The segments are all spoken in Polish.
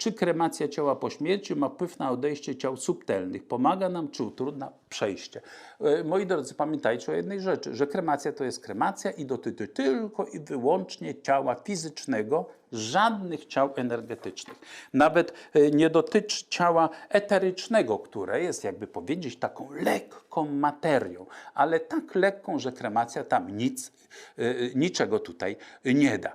czy kremacja ciała po śmierci ma wpływ na odejście ciał subtelnych? Pomaga nam czy utrudnia przejście? E, Moi drodzy, pamiętajcie o jednej rzeczy, że kremacja to jest kremacja i dotyczy tylko i wyłącznie ciała fizycznego, żadnych ciał energetycznych. Nawet e, nie dotyczy ciała eterycznego, które jest, jakby powiedzieć, taką lekką materią, ale tak lekką, że kremacja tam nic, e, niczego tutaj nie da.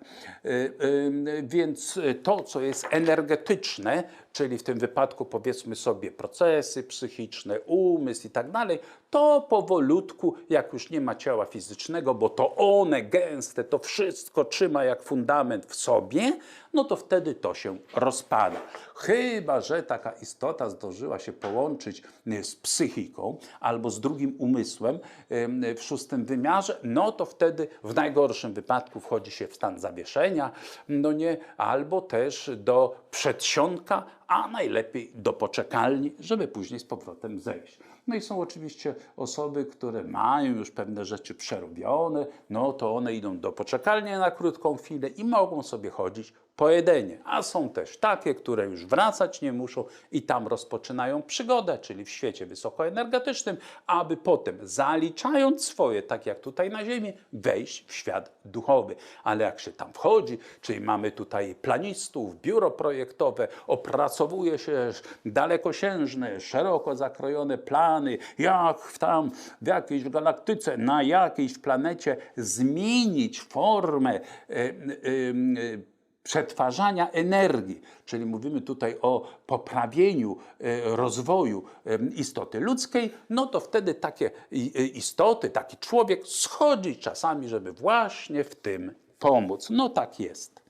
Więc to, co jest energetyczne, czyli w tym wypadku powiedzmy sobie procesy psychiczne, umysł i tak dalej, to powolutku, jak już nie ma ciała fizycznego, bo to one gęste, to wszystko trzyma jak fundament w sobie, no to wtedy to się rozpada. Chyba, że taka istota zdążyła się połączyć y, z psychiką albo z drugim umysłem ym, w szóstym wymiarze, no to wtedy w najgorszym wypadku wchodzi się w stan zawieszenia, no nie, albo też do przedsionka, a najlepiej do poczekalni, żeby później z powrotem zejść. No i są oczywiście osoby, które mają już pewne rzeczy przerobione, no to one idą do poczekalni na krótką chwilę i mogą sobie chodzić po Edenie. A są też takie, które już wracać nie muszą i tam rozpoczynają przygodę, czyli w świecie wysokoenergetycznym, aby potem zaliczając swoje, tak jak tutaj na Ziemi, wejść w świat duchowy. Ale jak się tam wchodzi, czyli mamy tutaj planistów, biuro projektowe, opracowuje się dalekosiężne, szeroko zakrojone plany, jak tam w jakiejś galaktyce, na jakiejś planecie zmienić formę e, e, przetwarzania energii, czyli mówimy tutaj o poprawieniu e, rozwoju e, istoty ludzkiej, no to wtedy takie i- istoty, taki człowiek schodzi czasami, żeby właśnie w tym pomóc. No tak jest.